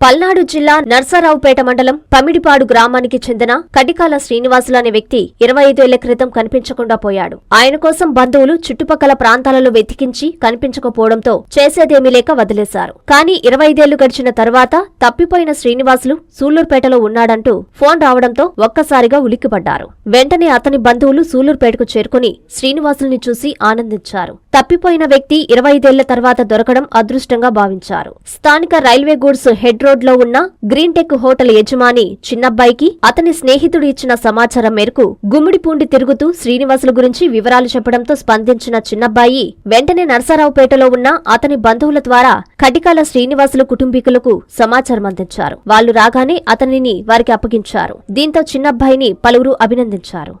పల్నాడు జిల్లా నర్సారావుపేట మండలం పమిడిపాడు గ్రామానికి చెందిన కటికాల శ్రీనివాసులు అనే వ్యక్తి ఇరవై ఐదేళ్ళ క్రితం కనిపించకుండా పోయాడు. ఆయన కోసం బంధువులు చుట్టుపక్కల ప్రాంతాలలో వెతికించి కనిపించకపోవడంతో చేసేదేమీ లేక వదిలేశారు. కానీ ఇరవై ఐదేళ్ళు గడిచిన తర్వాత తప్పిపోయిన శ్రీనివాసులు సూళ్ళూరుపేటలో ఉన్నాడంటూ ఫోన్ రావడంతో ఒక్కసారిగా ఉలిక్కిపడ్డారు. వెంటనే అతని బంధువులు సూళ్ళూరుపేటకు చేరుకుని శ్రీనివాసుల్ని చూసి ఆనందించారు. తప్పిపోయిన వ్యక్తి ఇరవై ఐదేళ్ళ తర్వాత దొరకడం అదృష్టంగా భావించారు. స్థానిక రైల్వే గూడ్స్ హెడ్ రోడ్లో ఉన్న గ్రీన్ టెక్ హోటల్ యజమాని చిన్నబ్బాయికి అతని స్నేహితుడు ఇచ్చిన సమాచారం మేరకు గుమ్మిడిపూండి తిరుగుతూ శ్రీనివాసుల గురించి వివరాలు చెప్పడంతో స్పందించిన చిన్నబ్బాయి వెంటనే నరసరావుపేటలో ఉన్న అతని బంధువుల ద్వారా కటికాల శ్రీనివాసుల కుటుంబీకులకు సమాచారం అందించారు. వాళ్ళు రాగానే అతనిని వారికి అప్పగించారు. దీంతో చిన్నబ్బాయిని పలువురు అభినందించారు.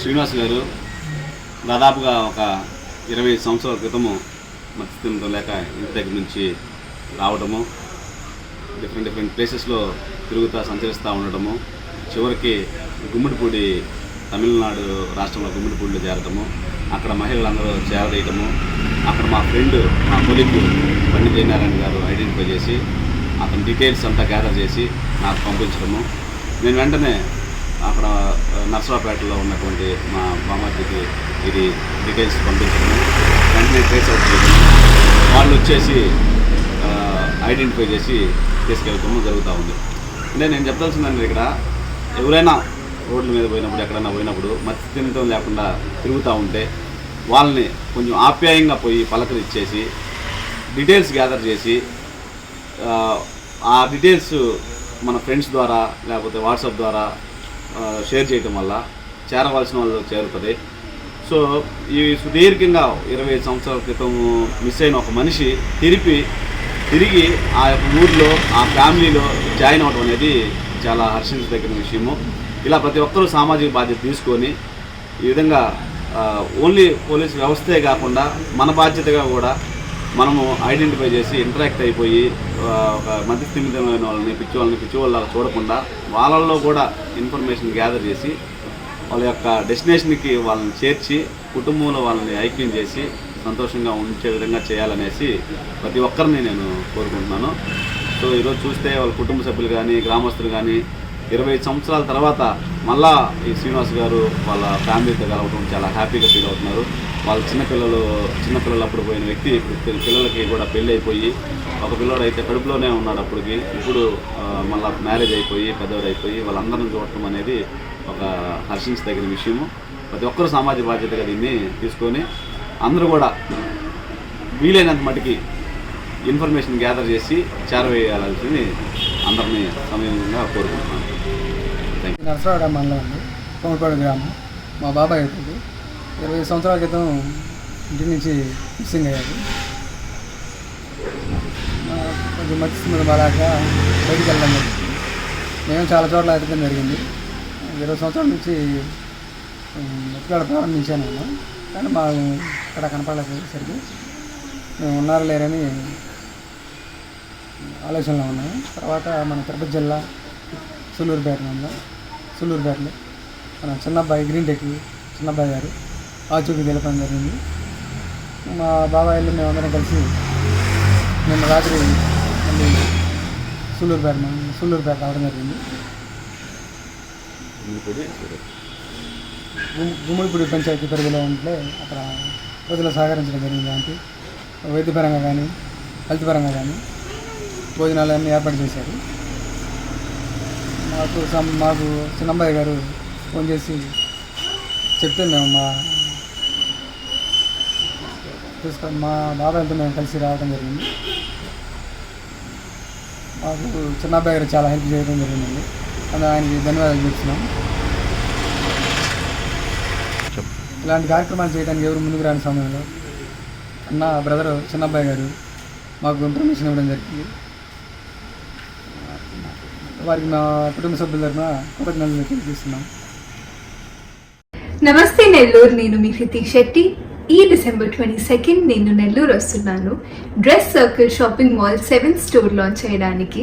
శ్రీనివాస్ గారు దాదాపుగా ఒక ఇరవై సంవత్సరాల క్రితము మత్స్యంతో లేక ఇంటి దగ్గర నుంచి రావడము డిఫరెంట్ డిఫరెంట్ ప్లేసెస్లో తిరుగుతూ సంచరిస్తూ ఉండడము చివరికి గుమ్మిడిపూడి తమిళనాడు రాష్ట్రంలో గుమ్మడిపూడిలో చేరడము అక్కడ మహిళలందరూ చేరదీయటము అక్కడ మా ఫ్రెండ్ మా కొలిక్ బండి జయనారాయణ గారు ఐడెంటిఫై చేసి అతని డీటెయిల్స్ అంతా గ్యాదర్ చేసి నాకు పంపించడము. నేను వెంటనే అక్కడ నర్సరావుపేటలో ఉన్నటువంటి మా బామాజీకి ఇది డీటెయిల్స్ పంపించడము. వెంటనే ట్రేస్ అవుట్ చేయడము. వాళ్ళు వచ్చేసి ఐడెంటిఫై చేసి తీసుకెళ్ళటము జరుగుతూ ఉంది. అంటే నేను చెప్పాల్సిందండి ఇక్కడ ఎవరైనా రోడ్ల మీద పోయినప్పుడు ఎక్కడైనా పోయినప్పుడు మత్స్యతిమితం లేకుండా తిరుగుతూ ఉంటే వాళ్ళని కొంచెం ఆప్యాయంగా పోయి పలకరిచ్చేసి డీటెయిల్స్ గ్యాదర్ చేసి ఆ, డీటెయిల్స్ మన ఫ్రెండ్స్ ద్వారా లేకపోతే వాట్సాప్ ద్వారా షేర్ చేయటం వల్ల చేరవలసిన వాళ్ళు చేరుతుంది. సో ఈ సుదీర్ఘంగా ఇరవై ఐదు సంవత్సరాల క్రితం మిస్ అయిన ఒక మనిషి తిరిపి తిరిగి ఆ యొక్క ఊర్లో ఆ ఫ్యామిలీలో జాయిన్ అవ్వడం అనేది చాలా హర్షించదగిన విషయము. ఇలా ప్రతి ఒక్కరూ సామాజిక బాధ్యత తీసుకొని ఈ విధంగా ఓన్లీ పోలీస్ వ్యవస్థే కాకుండా మన బాధ్యతగా కూడా మనము ఐడెంటిఫై చేసి ఇంటరాక్ట్ అయిపోయి ఒక మధ్యస్థిమితమైన వాళ్ళని పిచ్చి వాళ్ళని పిచ్చి వాళ్ళ చూడకుండా వాళ్ళల్లో కూడా ఇన్ఫర్మేషన్ గ్యాదర్ చేసి వాళ్ళ యొక్క డెస్టినేషన్కి వాళ్ళని చేర్చి కుటుంబంలో వాళ్ళని ఐక్యం చేసి సంతోషంగా ఉంచే విధంగా చేయాలనేసి ప్రతి ఒక్కరిని నేను కోరుకుంటున్నాను. సో ఈరోజు చూస్తే వాళ్ళ కుటుంబ సభ్యులు కానీ గ్రామస్తులు కానీ ఇరవై ఐదు సంవత్సరాల తర్వాత మళ్ళా ఈ శ్రీనివాస్ గారు వాళ్ళ ఫ్యామిలీతో కలవడం చాలా హ్యాపీగా ఫీల్ అవుతున్నారు. వాళ్ళ చిన్నపిల్లలు చిన్నపిల్లలు అప్పుడు పోయిన వ్యక్తి ఇప్పుడు పిల్లలకి కూడా పెళ్ళి అయిపోయి ఒక పిల్లోడు అయితే కడుపులోనే ఉన్నాడు అప్పటికి. ఇప్పుడు మళ్ళీ మళ్ళా మ్యారేజ్ అయిపోయి పెద్దవాడు అయిపోయి వాళ్ళందరిని చూడటం అనేది ఒక హర్షించదగిన విషయము. ప్రతి ఒక్కరు సామాజిక బాధ్యతగా దీన్ని తీసుకొని అందరూ కూడా వీలైనంత మటుకి ఇన్ఫర్మేషన్ గ్యాదర్ చేసి చేరవేయాలని అందరినీ సమయంగా కోరుకుంటున్నాను. థ్యాంక్ మండలం అండి. కొమ్మపాడు గ్రామం. మా బాబాయ్ అవుతుంది ఇరవై సంవత్సరాల క్రితం ఇంటి నుంచి మిస్సింగ్ అయ్యారు కొంచెం మత్స్య బాగాక బయటికి వెళ్ళడం జరిగింది. మేము చాలా చోట్ల ఎతకడం జరిగింది. ఇరవై సంవత్సరాల నుంచి ఎత్తుకాడ ప్రారంభించాను నేను. కానీ మా ఇక్కడ కనపడలేసరికి మేము ఉన్నారా లేరని ఆలోచనలో ఉన్నాము. తర్వాత మన తిరుపతి జిల్లా సూళ్ళూరుపేట మండలం సూళ్ళూరుపేటలో మన చిన్నబ్బాయి గ్రీన్ టెక్ చిన్నబ్బాయి గారు ఆచూకీ తెలపడం జరిగింది. మా బాబాయిలు మేమందరం కలిసి నిన్న రాత్రి మళ్ళీ సూళ్ళూరుపేట మండలం సూళ్ళూరుపేట రావడం జరిగింది. గుమ్మడిపూడి పంచాయతీ పరిధిలో ఉంటే అక్కడ ప్రజలు సహకరించడం జరిగింది దానికి వైద్యపరంగా కానీ హెల్త్ పరంగా కానీ భోజనాలు అన్నీ ఏర్పాటు చేశారు. మాకు మాకు చిన్నమ్మాయి గారు ఫోన్ చేసి చెప్తే మేము మా చూసుకో మా బాబాయ్తో మేము కలిసి రావడం జరిగింది. మాకు చిన్నబ్బాయి గారు చాలా హెల్ప్ చేయడం జరిగిందండి అది ఆయనకి ధన్యవాదాలు చెప్తున్నాము ఇలాంటి కార్యక్రమాలు చేయడానికి ఎవరు ముందుకు రాని సమయంలో అన్న బ్రదర్ చిన్నబ్బాయి గారు మాకు ఇన్ఫర్మేషన్ ఇవ్వడం జరిగింది. వారికి మా కుటుంబ సభ్యుల తరఫున కృతజ్ఞతలు తెలియజేస్తున్నాం. నమస్తే నెల్లూరు నేను మీ హృతిక్ శెట్టి. ఈ డిసెంబర్ ట్వంటీ సెకండ్ నేను నెల్లూరు వస్తున్నాను. Dress Circle shopping mall seven store launch చేయడానికి.